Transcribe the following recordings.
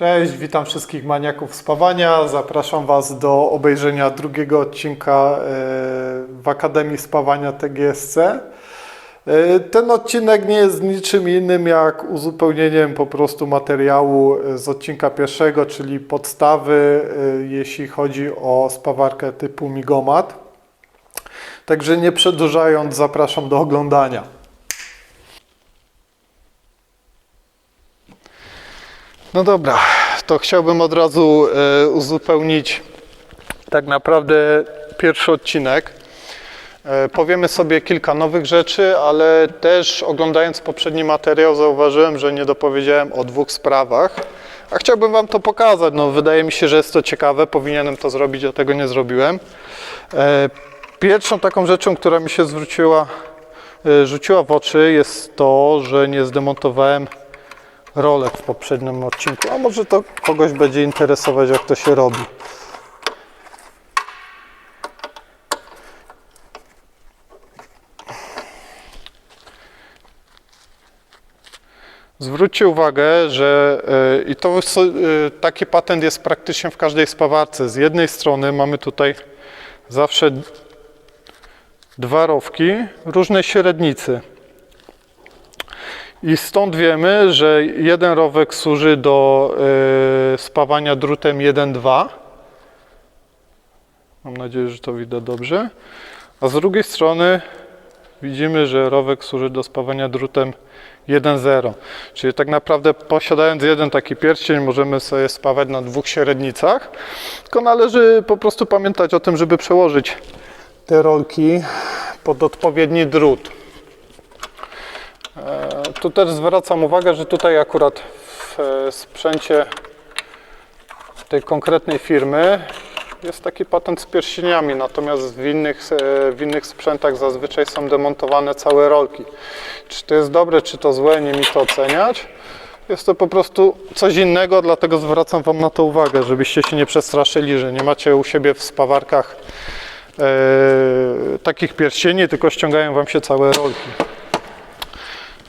Cześć, witam wszystkich maniaków spawania. Zapraszam Was do obejrzenia drugiego odcinka e, w Akademii Spawania TGSC. E, Ten odcinek nie jest niczym innym jak uzupełnieniem po prostu materiału e, z odcinka pierwszego, czyli podstawy, jeśli chodzi o spawarkę typu Migomat. Także nie przedłużając, zapraszam do oglądania. No dobra, to chciałbym od razu e, uzupełnić tak naprawdę pierwszy odcinek. E, powiemy sobie kilka nowych rzeczy, ale też oglądając poprzedni materiał zauważyłem, że nie dopowiedziałem o dwóch sprawach. A chciałbym Wam to pokazać. No, wydaje mi się, że jest to ciekawe. Powinienem to zrobić, a tego nie zrobiłem. E, Pierwszą taką rzeczą, która mi się zwróciła, rzuciła w oczy jest to, że nie zdemontowałem rolek w poprzednim odcinku, a może to kogoś będzie interesować, jak to się robi. Zwróćcie uwagę, że e, i to e, taki patent jest praktycznie w każdej spawarce. Z jednej strony mamy tutaj zawsze dwa rowki różnej średnicy. I stąd wiemy, że jeden rowek służy do y, spawania drutem 1-2. Mam nadzieję, że to widać dobrze. A z drugiej strony widzimy, że rowek służy do spawania drutem 1-0. Czyli tak naprawdę posiadając jeden taki pierścień możemy sobie spawać na dwóch średnicach. Tylko należy po prostu pamiętać o tym, żeby przełożyć te rolki pod odpowiedni drut. Tu też zwracam uwagę, że tutaj akurat w e, sprzęcie tej konkretnej firmy jest taki patent z pierścieniami, natomiast w innych, e, w innych sprzętach zazwyczaj są demontowane całe rolki. Czy to jest dobre, czy to złe, nie mi to oceniać. Jest to po prostu coś innego, dlatego zwracam Wam na to uwagę, żebyście się nie przestraszyli, że nie macie u siebie w spawarkach e, takich pierścieni, tylko ściągają Wam się całe rolki.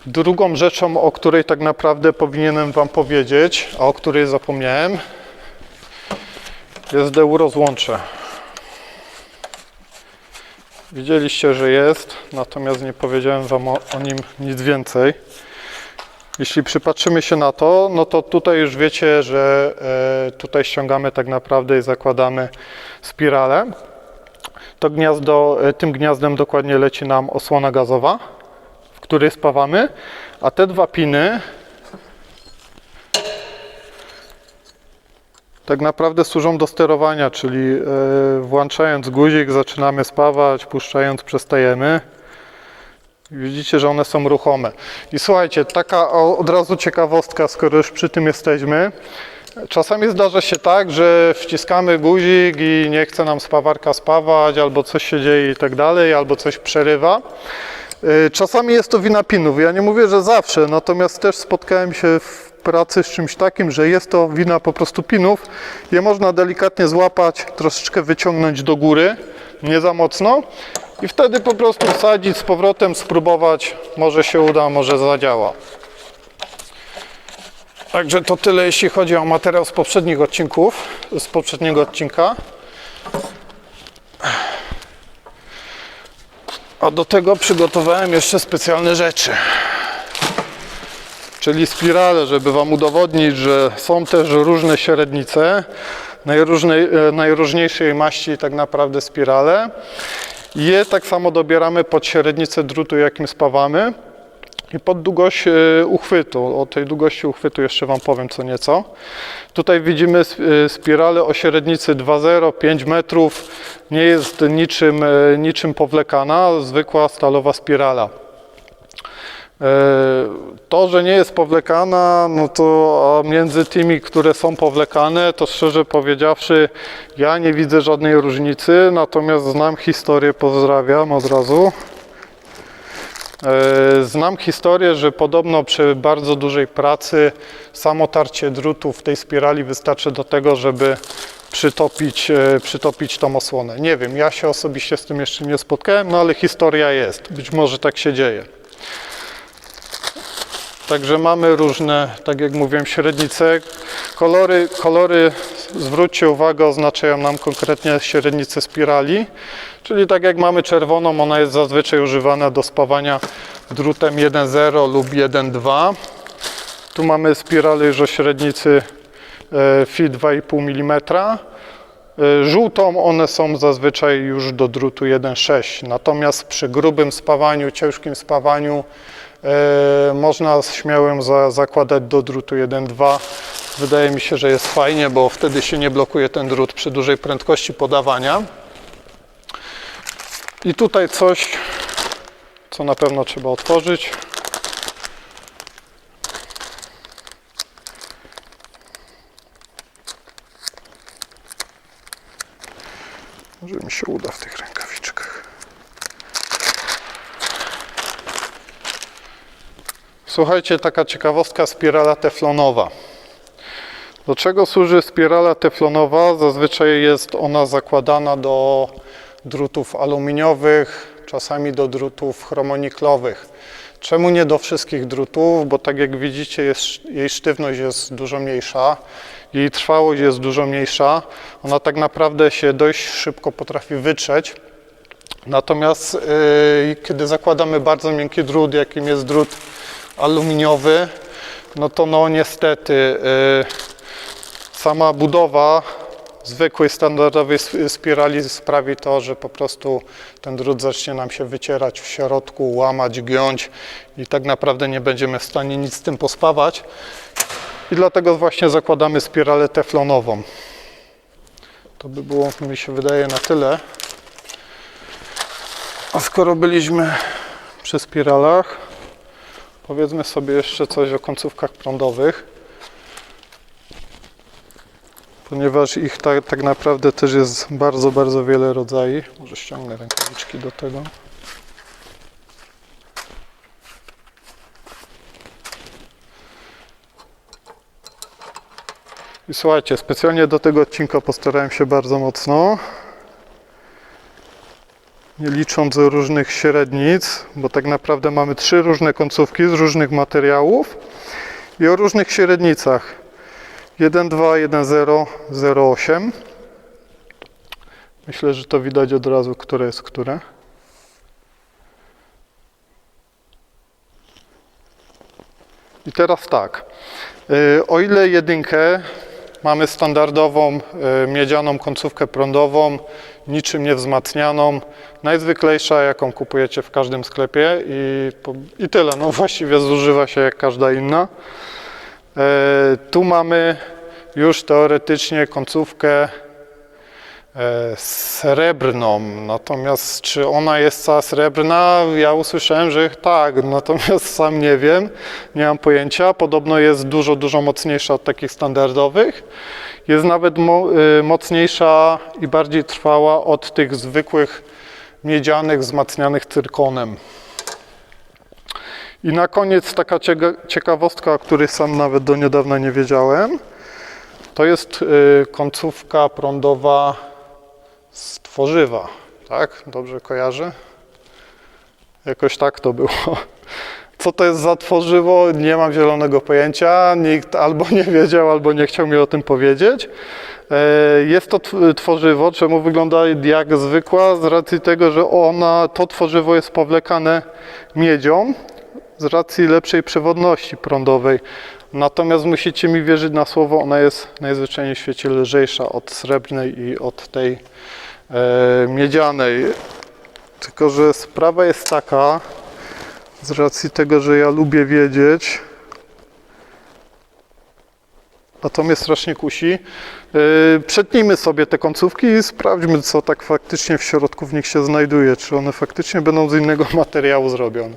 Drugą rzeczą, o której tak naprawdę powinienem Wam powiedzieć, a o której zapomniałem, jest DU rozłącze. Widzieliście, że jest, natomiast nie powiedziałem Wam o, o nim nic więcej. Jeśli przypatrzymy się na to, no to tutaj już wiecie, że e, tutaj ściągamy tak naprawdę i zakładamy spiralę. To gniazdo, e, tym gniazdem dokładnie leci nam osłona gazowa w której spawamy, a te dwa piny tak naprawdę służą do sterowania, czyli e, włączając guzik zaczynamy spawać, puszczając przestajemy. Widzicie, że one są ruchome. I słuchajcie, taka od razu ciekawostka, skoro już przy tym jesteśmy. Czasami zdarza się tak, że wciskamy guzik i nie chce nam spawarka spawać, albo coś się dzieje i tak dalej, albo coś przerywa. Y, Czasami jest to wina pinów. Ja nie mówię, że zawsze, natomiast też spotkałem się w pracy z czymś takim, że jest to wina po prostu pinów. Je można delikatnie złapać, troszeczkę wyciągnąć do góry, nie za mocno i wtedy po prostu wsadzić z powrotem, spróbować. Może się uda, może zadziała. Także to tyle, jeśli chodzi o materiał z poprzednich odcinków, z poprzedniego odcinka. A do tego przygotowałem jeszcze specjalne rzeczy. Czyli spirale, żeby Wam udowodnić, że są też różne średnice, najróżnej, e, najróżniejszej maści tak naprawdę spirale. Je tak samo dobieramy pod średnicę drutu, jakim spawamy pod długość e, uchwytu. O tej długości uchwytu jeszcze Wam powiem co nieco. Tutaj widzimy e, spiralę o średnicy 2,0, 5 metrów. Nie jest niczym, e, niczym powlekana, zwykła stalowa spirala. To, że nie jest powlekana, no to między tymi, które są powlekane, to szczerze powiedziawszy, ja nie widzę żadnej różnicy, natomiast znam historię, pozdrawiam od razu. E, Znam historię, że podobno przy bardzo dużej pracy samo tarcie drutu w tej spirali wystarczy do tego, żeby przytopić, e, przytopić tą osłonę. Nie wiem, ja się osobiście z tym jeszcze nie spotkałem, no ale historia jest. Być może tak się dzieje. Także mamy różne, tak jak mówiłem, średnice. Kolory, kolory, zwróćcie uwagę, oznaczają nam konkretnie średnicę spirali. Czyli tak jak mamy czerwoną, ona jest zazwyczaj używana do spawania drutem 1.0 lub 1.2. Tu mamy spirale już o średnicy Fi 2,5 mm. Żółtą one są zazwyczaj już do drutu 1.6. Natomiast przy grubym spawaniu, ciężkim spawaniu e, można śmiałem za, zakładać do drutu 1.2. Wydaje mi się, że jest fajnie, bo wtedy się nie blokuje ten drut przy dużej prędkości podawania. I tutaj coś, co na pewno trzeba otworzyć. Może mi się uda w tych rękawiczkach. Słuchajcie, taka ciekawostka spirala teflonowa. Do czego służy spirala teflonowa? Zazwyczaj jest ona zakładana do drutów aluminiowych, czasami do drutów chromoniklowych. Czemu nie do wszystkich drutów? Bo tak jak widzicie, jest, jej sztywność jest dużo mniejsza, jej trwałość jest dużo mniejsza. Ona tak naprawdę się dość szybko potrafi wytrzeć. Natomiast yy, kiedy zakładamy bardzo miękki drut, jakim jest drut aluminiowy, no to no niestety yy, sama budowa zwykłej, standardowej sp- spirali sprawi to, że po prostu ten drut zacznie nam się wycierać w środku, łamać, giąć i tak naprawdę nie będziemy w stanie nic z tym pospawać. I dlatego właśnie zakładamy spiralę teflonową. To by było, mi się wydaje, na tyle. A skoro byliśmy przy spiralach, powiedzmy sobie jeszcze coś o końcówkach prądowych ponieważ ich tak, tak naprawdę też jest bardzo, bardzo wiele rodzajów. Może ściągnę rękawiczki do tego. I słuchajcie, specjalnie do tego odcinka postarałem się bardzo mocno. Nie licząc różnych średnic, bo tak naprawdę mamy trzy różne końcówki z różnych materiałów i o różnych średnicach. 1.2, 1.0, 0.8. Myślę, że to widać od razu, które jest które. I teraz tak. Y, O ile jedynkę mamy standardową y, miedzianą końcówkę prądową, niczym niewzmacnianą, najzwyklejsza, jaką kupujecie w każdym sklepie i, i tyle. No właściwie zużywa się jak każda inna. E, Tu mamy już teoretycznie końcówkę srebrną, natomiast czy ona jest cała srebrna? Ja usłyszałem, że tak, natomiast sam nie wiem, nie mam pojęcia. Podobno jest dużo, dużo mocniejsza od takich standardowych. Jest nawet mo, y, mocniejsza i bardziej trwała od tych zwykłych miedzianych wzmacnianych cyrkonem. I na koniec taka ciekawostka, o której sam nawet do niedawna nie wiedziałem. To jest y, końcówka prądowa z tworzywa, tak? Dobrze kojarzę? Jakoś tak to było. Co to jest za tworzywo? Nie mam zielonego pojęcia. Nikt albo nie wiedział, albo nie chciał mi o tym powiedzieć. E, Jest to tw- tworzywo, czemu wygląda jak zwykła, z racji tego, że ona, to tworzywo jest powlekane miedzią, z racji lepszej przewodności prądowej. Natomiast musicie mi wierzyć na słowo, ona jest najzwyczajniej w świecie lżejsza od srebrnej i od tej miedzianej. Tylko, że sprawa jest taka, z racji tego, że ja lubię wiedzieć, a to mnie strasznie kusi, yy, przetnijmy sobie te końcówki i sprawdźmy, co tak faktycznie w środku w nich się znajduje. Czy one faktycznie będą z innego materiału zrobione.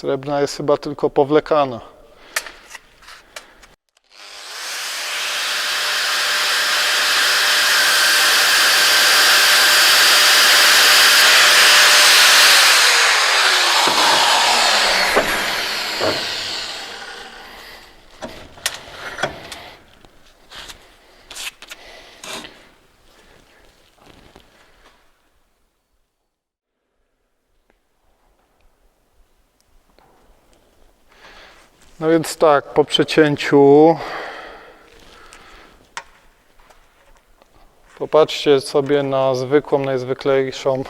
Srebrna jest chyba tylko powlekana. No więc tak, po przecięciu popatrzcie sobie na zwykłą, najzwyklejszą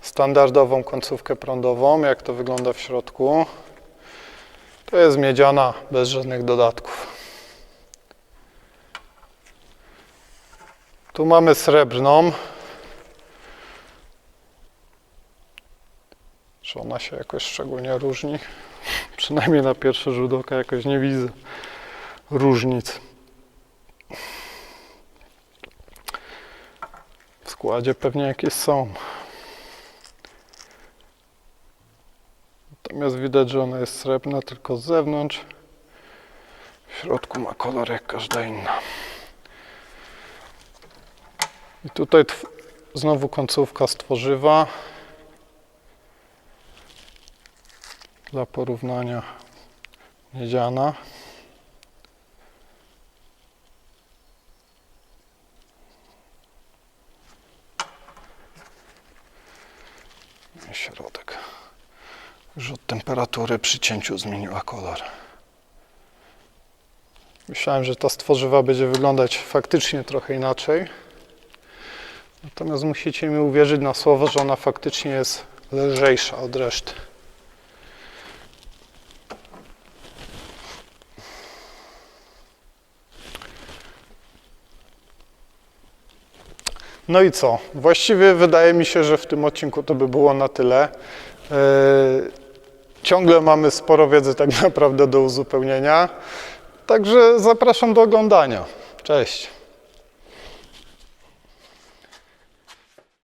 standardową końcówkę prądową, jak to wygląda w środku. To jest miedziana bez żadnych dodatków. Tu mamy srebrną. Czy ona się jakoś szczególnie różni? Przynajmniej na pierwszy rzut oka jakoś nie widzę różnic. W składzie pewnie jakieś są. Natomiast widać, że ona jest srebrna tylko z zewnątrz. W środku ma kolor jak każda inna. I tutaj znowu końcówka z tworzywa. Dla porównania miedziana. I środek. Już od temperatury przy cięciu zmieniła kolor. Myślałem, że ta stworzywa będzie wyglądać faktycznie trochę inaczej. Natomiast musicie mi uwierzyć na słowo, że ona faktycznie jest lżejsza od reszty. No i co? Właściwie wydaje mi się, że w tym odcinku to by było na tyle. Yy, Ciągle mamy sporo wiedzy tak naprawdę do uzupełnienia. Także zapraszam do oglądania. Cześć.